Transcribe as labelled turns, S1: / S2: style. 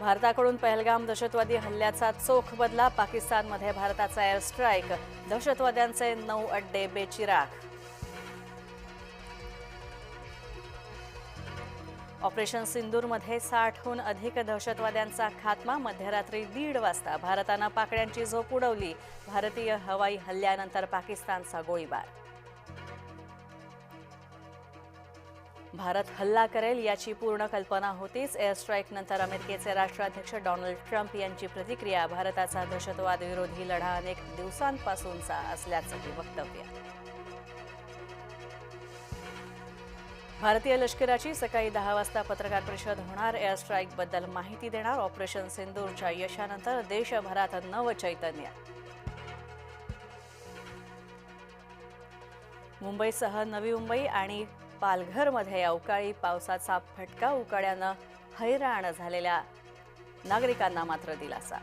S1: भारताकडून पहलगाम दहशतवादी हल्ल्याचा चोख बदला पाकिस्तानमध्ये भारताचा एअर स्ट्राईक दहशतवाद्यांचे नऊ अड्डे बेचिराग ऑपरेशन सिंदूरमध्ये साठहून अधिक दहशतवाद्यांचा खात्मा मध्यरात्री दीड वाजता भारतानं पाकड्यांची झोप उडवली. भारतीय हवाई हल्ल्यानंतर पाकिस्तानचा गोळीबार. भारत हल्ला करेल याची पूर्ण कल्पना होतीच. एअर स्ट्राईकनंतर अमेरिकेचे राष्ट्राध्यक्ष डोनाल्ड ट्रम्प यांची प्रतिक्रिया भारताचा दहशतवाद विरोधी लढा अनेक दिवसांपासूनचा असल्याचंही वक्तव्य. भारतीय लष्कराची सकाळी दहा वाजता पत्रकार परिषद होणार. एअर स्ट्राईकबद्दल माहिती देणार ऑपरेशन सिंदूरच्या यशानंतर देशभरात नवचैतन्य मुंबईसह नवी मुंबई आणि पालघरमध्ये अवकाळी पावसाचा फटका उकाड्यानं हैराण झालेल्या नागरिकांना मात्र दिलासा.